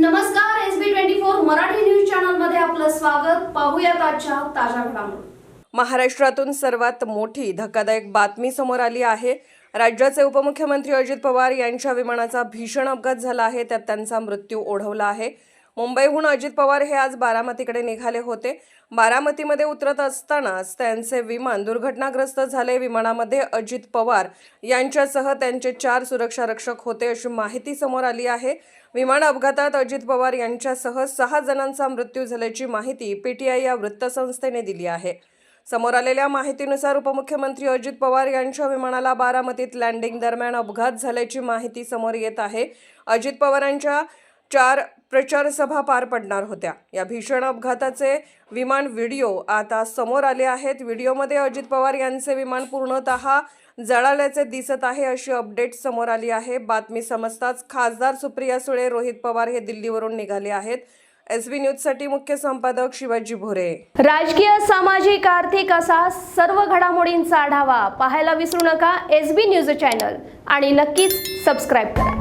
नमस्कार S B twenty four Marathi news चॅनलमध्ये आपलं स्वागत. पाहूयात आजच्या ताज्या घडामोडी. महाराष्ट्रातून सर्वात मोठी धक्कादायक बातमी समोर आली आहे. राज्याचे उपमुख्यमंत्री अजित पवार यांच्या विमानाचा भीषण अपघात झाला आहे. त्यात त्यांचा मृत्यू ओढवला आहे. मुंबईहून अजित पवार हे आज बारामतीकडे निघाले होते. बारामतीमध्ये उतरत असतानाच त्यांचे विमान दुर्घटनाग्रस्त झाले. विमानामध्ये अजित पवार यांच्यासह त्यांचे चार सुरक्षा रक्षक होते अशी माहिती समोर आली आहे. विमान अपघातात अजित पवार यांच्यासह सहा जणांचा मृत्यू झाल्याची माहिती पीटीआय या वृत्तसंस्थेने दिली आहे. समोर आलेल्या माहितीनुसार उपमुख्यमंत्री अजित पवार यांच्या विमानाला बारामतीत लँडिंग दरम्यान अपघात झाल्याची माहिती समोर येत आहे. अजित पवारांच्या चार प्रचारसभा पार पडणार होत्या. या भीषण अपघाताचे विमान व्हिडिओ आता समोर आले आहेत. व्हिडिओमध्ये अजित पवार यांचे विमान पूर्णतः जळाल्याचे दिसत आहे अशी अपडेट समोर आली आहे. बातमी समजताच खासदार सुप्रिया सुळे रोहित पवार हे दिल्लीवरून निघाले आहेत. एस बी न्यूजसाठी मुख्य संपादक शिवाजी भोरे. राजकीय सामाजिक आर्थिक असा सर्व घडामोडींचा आढावा पाहायला विसरू नका. एस बी न्यूज चॅनल आणि नक्कीच सबस्क्राईब करा.